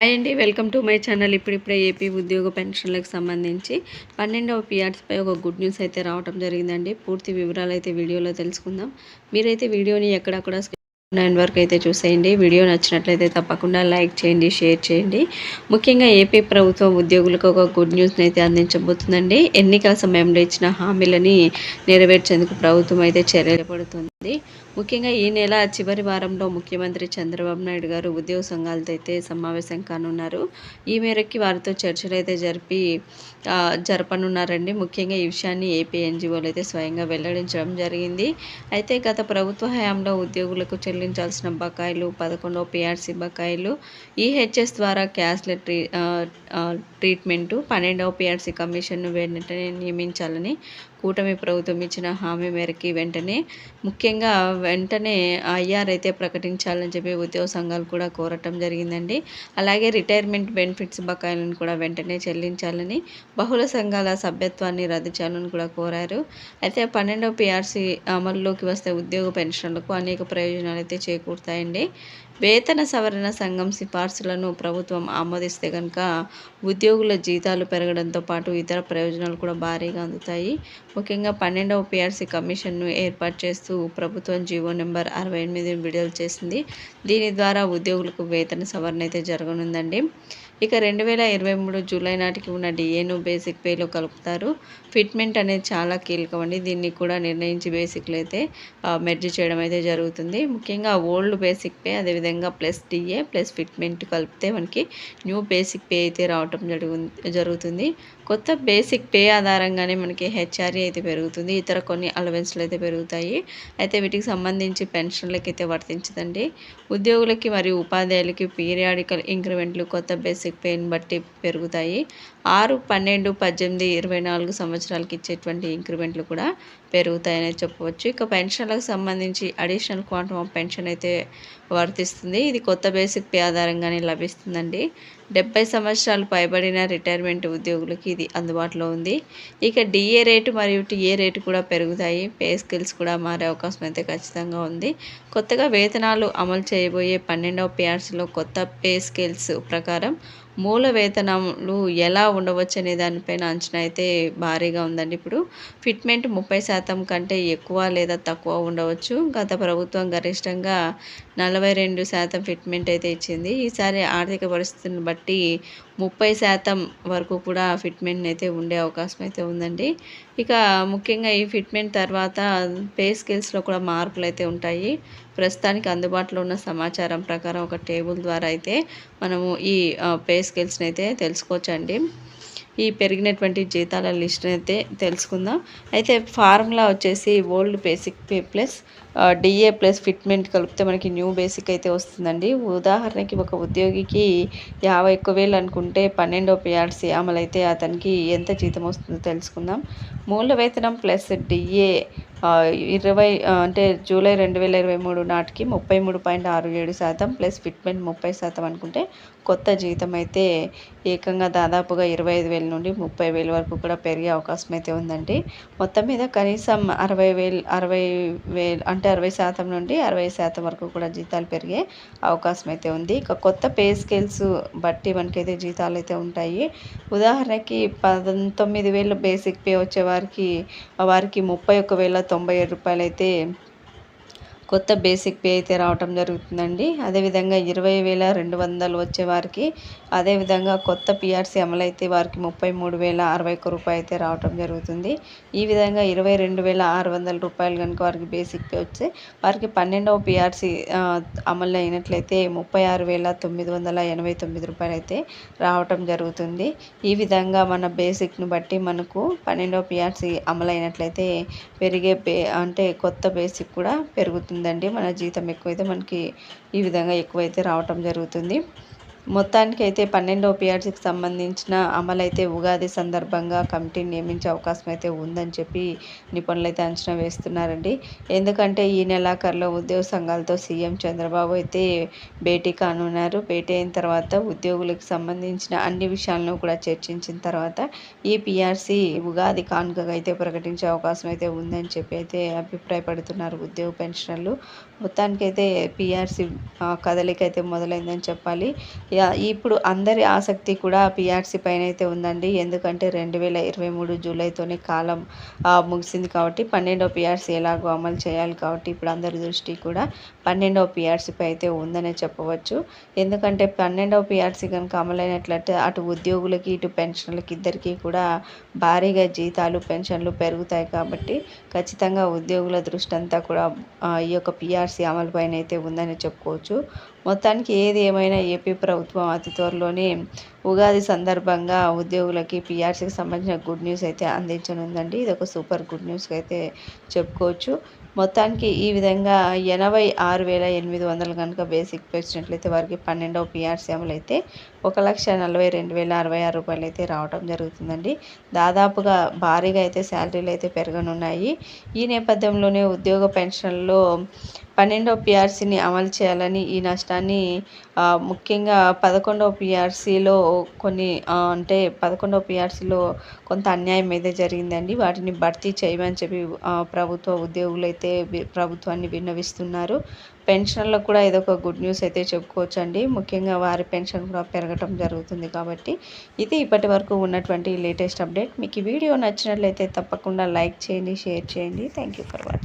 Hi అండి welcome to my channel. ఇప్పుడిప్పుడే AP ఉద్యోగ పెన్షన్లకు సంబంధించి పన్నెండవ పిఆర్స్పై ఒక గుడ్ న్యూస్ అయితే రావడం జరిగిందండి. పూర్తి వివరాలు అయితే వీడియోలో తెలుసుకుందాం. మీరైతే వీడియోని ఎక్కడక్కడ నైన్ వరకు అయితే చూసేయండి. వీడియో నచ్చినట్లయితే తప్పకుండా లైక్ చేయండి షేర్ చేయండి. ముఖ్యంగా ఏపీ ప్రభుత్వం ఉద్యోగులకు ఒక గుడ్ న్యూస్ని అయితే అందించబోతుందండి. ఎన్నికల సమయంలో ఇచ్చిన హామీలని నెరవేర్చేందుకు ప్రభుత్వం అయితే చర్యలు పడుతుంది. ముఖ్యంగా ఈ నెల చివరి వారంలో ముఖ్యమంత్రి చంద్రబాబు నాయుడు గారు ఉద్యోగ సంఘాలతో అయితే సమావేశం కానున్నారు. ఈ మేరకి వారితో చర్చలు అయితే జరిపి జరపనున్నారండి. ముఖ్యంగా ఈ విషయాన్ని ఏపీ ఎన్జిఓలు అయితే స్వయంగా వెల్లడించడం జరిగింది. అయితే గత ప్రభుత్వ హయాంలో ఉద్యోగులకు చెల్లించాల్సిన బకాయిలు పదకొండవ పిఆర్సీ బకాయిలు ఈహెచ్ఎస్ ద్వారా క్యాష్ల ట్రీ ట్రీట్మెంటు పన్నెండవ పిఆర్సీ కమిషన్ను వెంటనే నియమించాలని కూటమి ప్రభుత్వం ఇచ్చిన హామీ మేరకి వెంటనే ముఖ్యంగా వెంటనే ఐఆర్ అయితే ప్రకటించాలని చెప్పి ఉద్యోగ సంఘాలు కూడా కోరటం జరిగిందండి. అలాగే రిటైర్మెంట్ బెనిఫిట్స్ బకాయిలను కూడా వెంటనే చెల్లించాలని బహుళ సంఘాల సభ్యత్వాన్ని రద్దు చేయాలని కూడా కోరారు. అయితే పన్నెండవ పిఆర్సీ అమల్లోకి వస్తే ఉద్యోగ పెన్షన్లకు అనేక ప్రయోజనాలు అయితే చేకూరుతాయండి. వేతన సవరణ సంఘం సిఫార్సులను ప్రభుత్వం ఆమోదిస్తే కనుక ఉద్యోగుల జీతాలు పెరగడంతో పాటు ఇతర ప్రయోజనాలు కూడా భారీగా అందుతాయి. ముఖ్యంగా పన్నెండవ పిఆర్సీ కమిషన్ను ఏర్పాటు చేస్తూ ప్రభుత్వం జీవో నెంబర్ అరవై ఎనిమిది విడుదల చేసింది. దీని ద్వారా ఉద్యోగులకు వేతన సవరణ అయితే జరగనుందండి. ఇక రెండు వేల ఇరవై మూడు జూలై నాటికి ఉన్న డిఏను బేసిక్ పేలో కలుపుతారు. ఫిట్మెంట్ అనేది చాలా కీలకం అండి. దీన్ని కూడా నిర్ణయించి బేసిక్లు అయితే మెర్జ్ చేయడం అయితే జరుగుతుంది. ముఖ్యంగా ఓల్డ్ బేసిక్ పే అదేవిధంగా ప్లస్ డిఏ ప్లస్ ఫిట్మెంట్ కలిపితే మనకి న్యూ బేసిక్ పే అయితే రావటం జరుగు జరుగుతుంది. కొత్త బేసిక్ పే ఆధారంగానే మనకి హెచ్ఆర్ఏ అయితే పెరుగుతుంది. ఇతర కొన్ని అలవెన్స్లు అయితే పెరుగుతాయి. అయితే వీటికి సంబంధించి పెన్షన్లకి అయితే వర్తించదండి. ఉద్యోగులకి మరియు ఉపాధ్యాయులకి పీరియాడికల్ ఇంక్రిమెంట్లు కొత్త బేసిక్ పెయిన్ బట్టి పెరుగుతాయి. ఆరు పన్నెండు పద్దెనిమిది ఇరవై నాలుగు సంవత్సరాలకి ఇచ్చేటువంటి ఇంక్రిమెంట్లు కూడా పెరుగుతాయనే చెప్పవచ్చు. ఇక పెన్షన్లకు సంబంధించి అడిషనల్ క్వాంటమ్ ఆఫ్ పెన్షన్ అయితే వర్తిస్తుంది. ఇది కొత్త బేసిక్ పే ఆధారంగానే లభిస్తుందండి. డెబ్బై సంవత్సరాలు పైబడిన రిటైర్మెంట్ ఉద్యోగులకి ఇది అందుబాటులో ఉంది. ఇక డిఏ రేటు మరియు టీఏ రేటు కూడా పెరుగుతాయి. పే స్కిల్స్ కూడా మారే అవకాశం అయితే ఖచ్చితంగా ఉంది. కొత్తగా వేతనాలు అమలు చేయబోయే పన్నెండవ పిఆర్సీలో కొత్త పే స్కిల్స్ ప్రకారం మూల వేతనాలు ఎలా ఉండవచ్చు అనే దానిపైన అంచనా అయితే భారీగా ఉందండి. ఇప్పుడు ఫిట్మెంట్ ముప్పై శాతం కంటే ఎక్కువ లేదా తక్కువ ఉండవచ్చు. గత ప్రభుత్వం గరిష్టంగా నలభై రెండు శాతం ఫిట్మెంట్ అయితే ఇచ్చింది. ఈసారి ఆర్థిక పరిస్థితిని బట్టి ముప్పై శాతం వరకు కూడా ఫిట్మెంట్ అయితే ఉండే అవకాశం అయితే ఉందండి. ఇక ముఖ్యంగా ఈ ఫిట్మెంట్ తర్వాత పే స్కిల్స్లో కూడా మార్పులు అయితే ఉంటాయి. ప్రస్తుతానికి అందుబాటులో ఉన్న సమాచారం ప్రకారం ఒక టేబుల్ ద్వారా అయితే మనము ఈ పే స్కిల్స్ని అయితే తెలుసుకోవచ్చండి. ఈ పెరిగినటువంటి జీతాల లిస్ట్ని అయితే తెలుసుకుందాం. అయితే ఫార్ములా వచ్చేసి old basic pay plus DA plus fitment కలిపితే మనకి న్యూ బేసిక్ అయితే వస్తుందండి. ఉదాహరణకి ఒక ఉద్యోగికి యాభై ఎక్కువ వేలు అనుకుంటే పన్నెండో పిఆర్సీ అమలైతే అతనికి ఎంత జీతం వస్తుందో తెలుసుకుందాం. మూల వేతనం ప్లస్ డిఏ ఇరవై అంటే జూలై రెండు వేల ఇరవై మూడు నాటికి ముప్పై మూడు పాయింట్ ఆరు ఏడు శాతం ప్లస్ ఫిట్మెంట్ ముప్పై శాతం అనుకుంటే కొత్త జీతం అయితే ఏకంగా దాదాపుగా ఇరవై ఐదు వేల నుండి ముప్పై వేల వరకు కూడా పెరిగే అవకాశం అయితే ఉందండి. మొత్తం మీద కనీసం అరవై వేలు అరవై వేలు అంటే అరవై శాతం నుండి అరవై శాతం వరకు కూడా జీతాలు పెరిగే అవకాశం అయితే ఉంది. ఇక కొత్త పే స్కేల్స్ బట్టి మనకైతే జీతాలు అయితే ఉంటాయి. ఉదాహరణకి పంతొమ్మిది వేల బేసిక్ పే వచ్చే వారికి వారికి ముప్పై ఒక్క వేల తొంభై ఏడు రూపాయలు అయితే కొత్త బేసిక్ పే అయితే రావటం జరుగుతుందండి. అదేవిధంగా ఇరవై వేల రెండు వందలు వచ్చే వారికి అదేవిధంగా కొత్త పిఆర్సీ అమలైతే వారికి ముప్పై మూడు వేల అరవై ఒక్క రూపాయలు అయితే రావటం జరుగుతుంది. ఈ విధంగా ఇరవై రెండు వేల ఆరు వందల రూపాయలు కనుక వారికి బేసిక్ పే వచ్చి వారికి పన్నెండవ పిఆర్సీ అమలు అయినట్లయితే ముప్పై ఆరు వేల తొమ్మిది వందల ఎనభై తొమ్మిది రూపాయలు అయితే రావటం జరుగుతుంది. ఈ విధంగా మన బేసిక్ను బట్టి మనకు పన్నెండవ పిఆర్సీ అమలైనట్లయితే పెరిగే పే అంటే కొత్త బేసిక్ కూడా పెరుగుతుంది. ఉందండి మన జీతం ఎక్కువైతే మనకి ఈ విధంగా ఎక్కువైతే రావటం జరుగుతుంది. మొత్తానికి అయితే పన్నెండవ పిఆర్సీకి సంబంధించిన అమలైతే ఉగాది సందర్భంగా కమిటీని నియమించే అవకాశం అయితే ఉందని చెప్పి నిపుణులు అయితే అంచనా వేస్తున్నారండి. ఎందుకంటే ఈ నెలాఖరులో ఉద్యోగ సంఘాలతో సీఎం చంద్రబాబు అయితే భేటీ కానున్నారు. భేటీ అయిన తర్వాత ఉద్యోగులకు సంబంధించిన అన్ని విషయాలను కూడా చర్చించిన తర్వాత ఈ పిఆర్సీ ఉగాది కానుకగా అయితే ప్రకటించే అవకాశం అయితే ఉందని చెప్పి అయితే అభిప్రాయపడుతున్నారు ఉద్యోగ పెన్షనర్లు. మొత్తానికైతే పిఆర్సీ కదలిక అయితే మొదలైందని చెప్పాలి. యా ఇప్పుడు అందరి ఆసక్తి కూడా పిఆర్సీ పైన అయితే ఉందండి. ఎందుకంటే రెండు వేల ఇరవై మూడు జూలైతోనే కాలం ముగిసింది కాబట్టి పన్నెండవ పిఆర్సీ ఎలాగో అమలు చేయాలి కాబట్టి ఇప్పుడు అందరి దృష్టి కూడా పన్నెండవ పిఆర్సీపై అయితే ఉందనే చెప్పవచ్చు. ఎందుకంటే పన్నెండవ పిఆర్సీ కనుక అమలైనట్లయితే అటు ఉద్యోగులకి ఇటు పెన్షన్లకి ఇద్దరికీ కూడా భారీగా జీతాలు పెన్షన్లు పెరుగుతాయి కాబట్టి ఖచ్చితంగా ఉద్యోగుల దృష్టి అంతా కూడా ఈ యొక్క పిఆర్సీ అమలుపైన అయితే ఉందని చెప్పుకోవచ్చు. మొత్తానికి ఏది ఏమైనా ఏపీ ప్రభుత్వం అతి త్వరలోనే ఉగాది సందర్భంగా ఉద్యోగులకి పిఆర్సీకి సంబంధించిన గుడ్ న్యూస్ అయితే అందించనుందండి. ఇది ఒక సూపర్ గుడ్ న్యూస్గా అయితే చెప్పుకోవచ్చు. మొత్తానికి ఈ విధంగా ఎనభై ఆరు వేల ఎనిమిది వందలు కనుక బేసిక్ పెంచినట్లయితే వారికి పన్నెండవ పిఆర్సీ అమలు అయితే ఒక లక్ష నలభై రెండు వేల అరవై ఆరు రూపాయలు అయితే రావడం జరుగుతుందండి. దాదాపుగా భారీగా అయితే శాలరీలు అయితే పెరగనున్నాయి. ఈ నేపథ్యంలోనే ఉద్యోగ పెన్షన్లో పన్నెండవ పిఆర్సీని అమలు చేయాలని ఈ నష్టాన్ని ముఖ్యంగా పదకొండవ పిఆర్సీలో కొన్ని అంటే పదకొండవ పిఆర్సీలో కొంత అన్యాయం అయితే జరిగిందండి. వాటిని భర్తీ చేయమని చెప్పి ప్రభుత్వ ఉద్యోగులు అయితే ప్రభుత్వాన్ని విన్నవిస్తున్నారు. పెన్షన్లకు కూడా ఇదొక గుడ్ న్యూస్ అయితే చెప్పుకోవచ్చు అండి ముఖ్యంగా వారి పెన్షన్ కూడా పెరగటం జరుగుతుంది కాబట్టి. ఇది ఇప్పటి వరకు ఉన్నటువంటి లేటెస్ట్ అప్డేట్. మీకు ఈ వీడియో నచ్చినట్లయితే తప్పకుండా లైక్ చేయండి షేర్ చేయండి. Thank you for watching